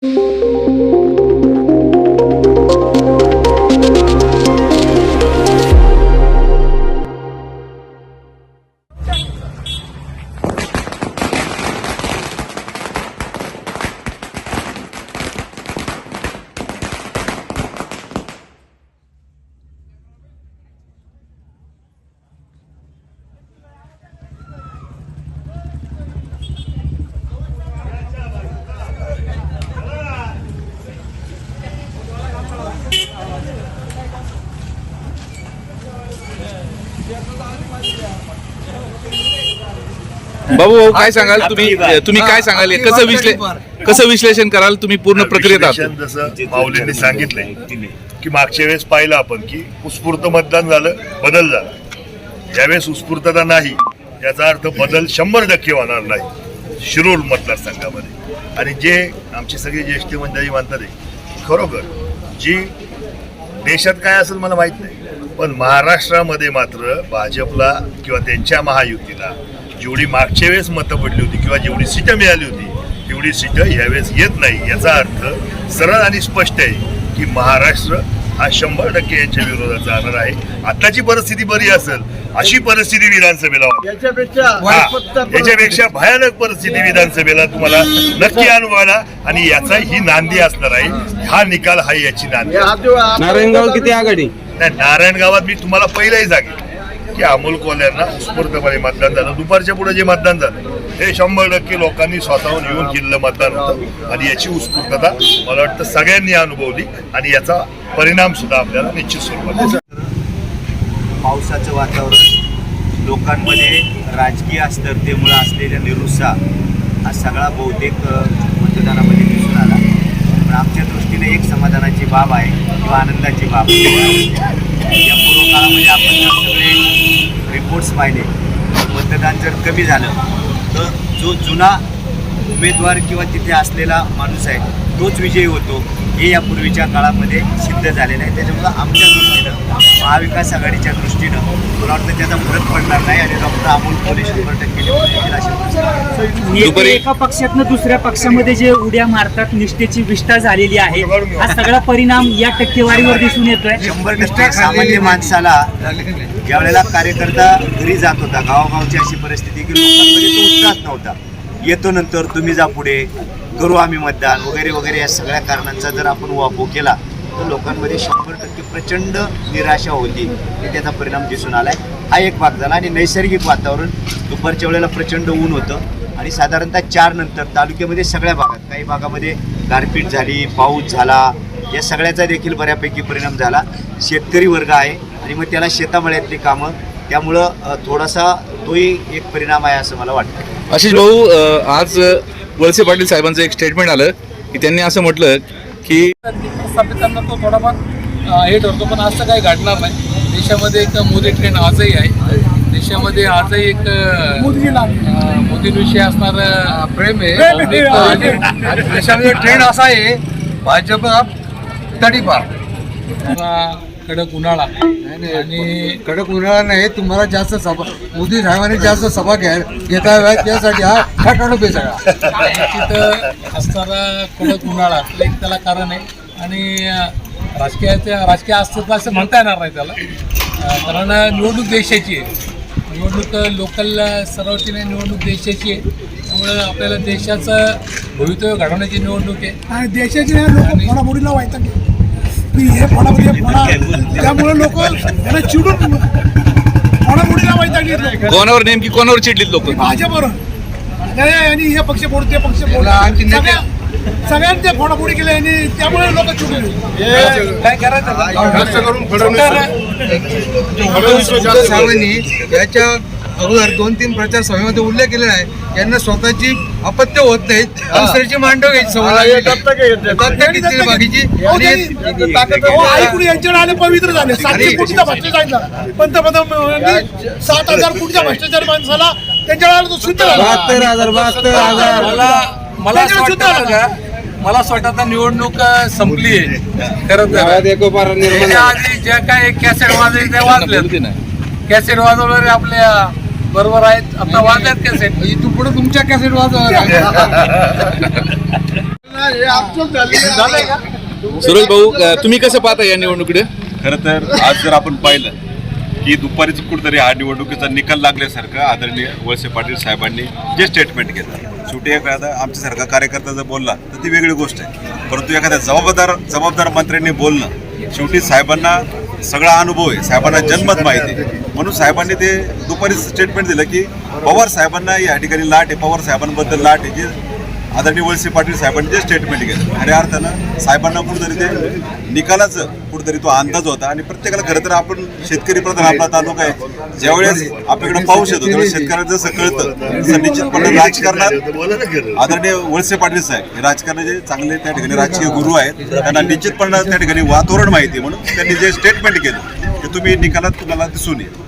Música बाबू भाऊ काय सांगाल? तुम्ही तुम्ही काय सांगाल? हे कसं विश्ले कसं विश्लेषण कराल? तुम्ही पूर्ण प्रक्रियेत आहात. विश्लेषण जसं माऊलींनी सांगितलंय की मागच्या वेळेस पाहिलं आपण की उत्स्फूर्त मतदान झालं बदल झाला. यावेळेस उत्स्फूर्तता नाही याचा अर्थ बदल शंभर टक्के होणार नाही शिरूर मतदारसंघामध्ये. आणि जे आमची सगळी ज्येष्ठ मंडळी म्हणतात आहे खरोखर जी देशात काय असेल मला माहीत नाही पण महाराष्ट्रामध्ये मात्र भाजपला किंवा त्यांच्या महायुतीला जेवढी मागच्या वेळेस मतं पडली होती किंवा जेवढी सीटं मिळाली होती तेवढी सीटं यावेळेस येत नाही याचा अर्थ सरळ आणि स्पष्ट आहे की महाराष्ट्र हा शंभर टक्के यांच्या विरोधात जाणार आहे आताची परिस्थिती बरी असेल अशी परिस्थिती विधानसभेला. याच्यापेक्षा हा, भयानक परिस्थिती विधानसभेला तुम्हाला नक्की अनुभवायला आणि याचा ही नांदी असणार आहे हा निकाल हा याची नांदी. नारायणगाव किती आघाडी नाही नारायण गावात मी तुम्हाला पहिलंही सांगितलं की अमोल कोल्यांना उत्स्फूर्तपणे मतदान झालं. दुपारच्या पुढे जे मतदान झालं हे शंभर टक्के लोकांनी स्वतःहून येऊन केलेलं मतदान होतं आणि याची उत्स्फूर्तता मला वाटतं सगळ्यांनी अनुभवली आणि याचा परिणाम सुद्धा आपल्याला निश्चित स्वरूपात पावसाचं वातावरण लोकांमध्ये राजकीय अस्थिरतेमुळे असलेल्या निरुत्साह हा सगळा बहुतेक मतदानामध्ये दिसून आला. आमच्या दृष्टीने एक समाधानाची बाब आहे किंवा आनंदाची बाब आहे. या पूर्व काळामध्ये आपण जर सगळे रिपोर्ट्स पाहिले मतदान जर कमी झालं तर जो जुना उमेदवार किंवा तिथे असलेला माणूस आहे तोच विजयी होतो हे या पूर्वीच्या काळामध्ये सिद्ध झालेलं आहे. त्याच्यामुळं आमच्या दृष्टीनं महाविकास आघाडीच्या दृष्टीनं मला वाटतं त्याचा फरक पडणार नाही आणि डॉक्टर अमोल कोले शंभर टक्के एका पक्षातनं दुसऱ्या पक्षामध्ये जे उड्या मारतात निष्ठेची विष्ठा झालेली आहे. हा सगळा परिणाम या टक्केवारीवर दिसून येतोय. शंभर टक्के सामान्य माणसाला ज्या वेळेला कार्यकर्ता घरी जात होता गावागावची अशी परिस्थिती की लोकांमध्ये तो उत्साह नव्हता. येतो नंतर तुम्ही जा पुढे. करू आम्ही मतदान वगैरे वगैरे या सगळ्या कारणांचा जर आपण वापर केला तर लोकांमध्ये शंभर टक्के प्रचंड निराशा होती. आणि त्याचा परिणाम दिसून आलाय. हा एक भाग झाला आणि नैसर्गिक वातावरण दुपारच्या वेळेला प्रचंड ऊन होतं आणि साधारणतः चार नंतर तालुक्यामध्ये सगळ्या भागात काही भागामध्ये गारपीट झाली पाऊस झाला या सगळ्याचा देखील बऱ्यापैकी परिणाम झाला. शेतकरी वर्ग आहे आणि मग त्याला शेतामळ्यातली कामं त्यामुळं थोडासा तोही एक परिणाम आहे असं मला वाटतं. आशिष भाऊ आज वळसे पाटील साहेबांचं एक स्टेटमेंट आलं की त्यांनी असं म्हटलं की प्रस्थापितांना तो थोडाफार हे ठरतो पण असं काही घडणार नाही. देशामध्ये एक मोदी ट्रेंड आजही आहे. देशामध्ये आजही एक मोदींविषयी असणार प्रेम आहे. देशामध्ये ट्रेंड असा आहे. भाजप तडीपार. कडक उन्हाळा. आणि कडक उन्हाळा नाही तुम्हाला जास्त सभा मोदी साहेबांनी जास्त सभा घ्या घेता याव्यात त्यासाठी हा खटाडोप आहे सगळा तिथं असणारा कडक उन्हाळा एक त्याला कारण आहे. आणि राजकीयाच्या राजकीय अस्तित्व असं म्हणता येणार नाही त्याला. कारण निवडणूक देशाची आहे. निवडणूक लोकल सर्वतीने निवडणूक देशाची आहे. त्यामुळे आपल्याला देशाचं भवितव्य घडवण्याची निवडणूक आहे. आणि देशाचे लोक की हे फोडाफोडी हे फोडा. त्यामुळे लोक याला चिडून फोडाफोडीला व्हायचं कोणावर नेमकी कोणावर चिडलीत लोक? भाजपवर. नाही आणि हे पक्ष फोड ते पक्ष फोड सगळ्या सगळ्यांचे फोडाफोडी केले आणि त्यामुळे लोक चिडून काय करायचं? साहेबांनी याच्या अगोदर दोन तीन प्रचार सभेमध्ये उल्लेख केलेला आहे. यांना स्वतःची अपत्य होत नाहीत. दुसऱ्याची मांडव घ्यायची बाकीची. आले पवित्र झाले. सातशे कोटीचा भ्रष्टाचार सांगितला पंतप्रधान सात हजार कोटीच्या भ्रष्टाचार माणसाला त्यांच्याकडे आलं तो शुद्ध बहात्तर हजार बहात्तर हजार. मला का मला असं वाटतं निवडणूक संपली आहे. खरं तर. एकोपारा निर्माण त्याच्या आधी ज्या काही कॅसेट वाजले ते वाजले कॅसेट वाजवणारे आपल्या बरोबर आहेत. आता वाजल्यात कॅसेट इथून पुढे तुमच्या कॅसेट वाजवा सुरेश भाऊ तुम्ही कसं पाहता या निवडणुकीकडे? खरं तर आज जर आपण पाहिलं की दुपारीच कुठेतरी हा निवडणुकीचा निकाल लागल्यासारखं आदरणीय वळसे पाटील साहेबांनी जे स्टेटमेंट केलं शेवटी एखादा आमच्यासारखा कार्यकर्ता जर बोलला तर ती वेगळी गोष्ट आहे. परंतु एखाद्या जबाबदार जबाबदार मंत्र्यांनी बोलणं शेवटी साहेबांना सगळा अनुभव आहे. साहेबांना जन्मत माहिती म्हणून साहेबांनी ते दुपारी स्टेटमेंट दिलं की पवार साहेबांना या ठिकाणी लाट आहे. पवार साहेबांबद्दल लाट आहे. जे आदरणीय वळसे पाटील साहेबांनी जे स्टेटमेंट केलं खऱ्या अर्थानं साहेबांना कुठेतरी ते निकालाचं कुठेतरी तो अंदाज होता आणि प्रत्येकाला खरं तर आपण शेतकरी प्रधान आपला तालुका आहे. ज्यावेळेस आपल्याकडे पाऊस येतो त्यावेळेस शेतकऱ्याला जसं कळतं तसं निश्चितपणे राजकारणात आदरणीय वळसे पाटील साहेब हे राजकारणाचे चांगले त्या ठिकाणी राजकीय गुरु आहेत त्यांना निश्चितपणे त्या ठिकाणी वातावरण माहिती आहे म्हणून त्यांनी जे स्टेटमेंट केलं की तुम्ही निकालात तुम्हाला दिसून येईल.